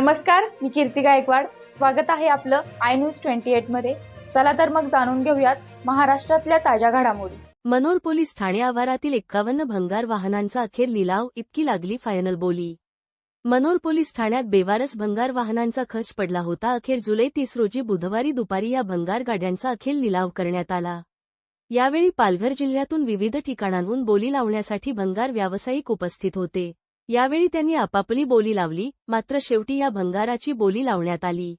नमस्कार मी कीर्ती गायकवाड. स्वागत आहे आपलं आय न्यूज ट्वेंटी एटमध्ये. चला तर मग जाणून घेऊयात महाराष्ट्रातल्या ताज्या घडामोडी. मनोर पोलीस ठाणे आवारातील एक्कावन्न भंगार वाहनांचा अखेर लिलाव इतकी लागली फायनल बोली. मनोर पोलीस ठाण्यात बेवारस भंगार वाहनांचा खच पडला होता. अखेर जुलै तीस रोजी बुधवारी दुपारी या भंगार गाड्यांचा अखेर लिलाव करण्यात आला. यावेळी पालघर जिल्ह्यातून विविध ठिकाणांहून बोली लावण्यासाठी भंगार व्यावसायिक उपस्थित होते. यावेळी त्यांनी आपापली बोली लावली मात्र शेवटी या भंगाराची बोली लावण्यात आली.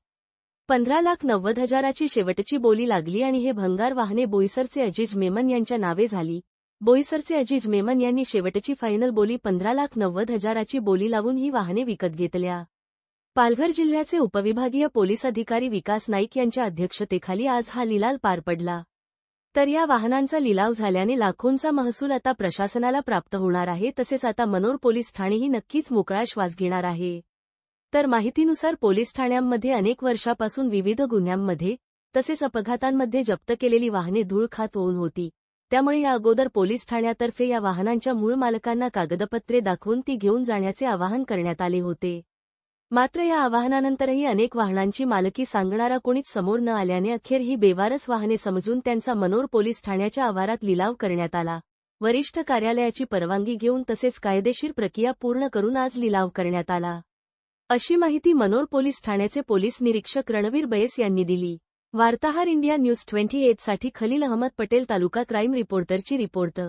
पंधरा लाख नव्वद हजाराची शेवटची बोली लागली आणि हे भंगार वाहने बोईसरचे अजिज मेमन यांच्या नावे झाली. बोईसरचे अजिज मेमन यांनी शेवटची फायनल बोली पंधरा लाख नव्वद हजाराची बोली लावून ही वाहने विकत घेतल्या. पालघर जिल्ह्याचे उपविभागीय पोलीस अधिकारी विकास नाईक यांच्या अध्यक्षतेखाली आज हा लिलाल पार पडला. तर या वाहनांचा लिलाव झाल्याने लाखोंचा महसूल आता प्रशासनाला प्राप्त होणार आहे तसेच आता मनोर पोलीस ठाणेही नक्कीच मोकळा श्वास घेणार आहे. तर माहितीनुसार पोलीस ठाण्यांमध्ये अनेक वर्षापासून विविध गुन्ह्यांमध्ये तसेच अपघातांमध्ये जप्त केलेली वाहने धूळ खात होऊन होती. त्यामुळे या अगोदर पोलीस ठाण्यातर्फे या वाहनांच्या मूळ मालकांना कागदपत्रे दाखवून ती घेऊन जाण्याचे आवाहन करण्यात आले होते. मात्र या आवाहनानंतरही अनेक वाहनांची मालकी सांगणारा कोणीच समोर न आल्याने अखेर ही बेवारस वाहने समजून त्यांचा मनोर पोलीस ठाण्याच्या आवारात लिलाव करण्यात आला. वरिष्ठ कार्यालयाची परवानगी घेऊन तसेच कायदेशीर प्रक्रिया पूर्ण करून आज लिलाव करण्यात आला. अशी माहिती मनोर पोलीस ठाण्याचे पोलीस निरीक्षक रणवीर बयस यांनी दिली. वार्ताहर इंडिया न्यूज ट्वेंटी साठी खलील अहमद पटेल तालुका क्राईम रिपोर्टरची रिपोर्ट.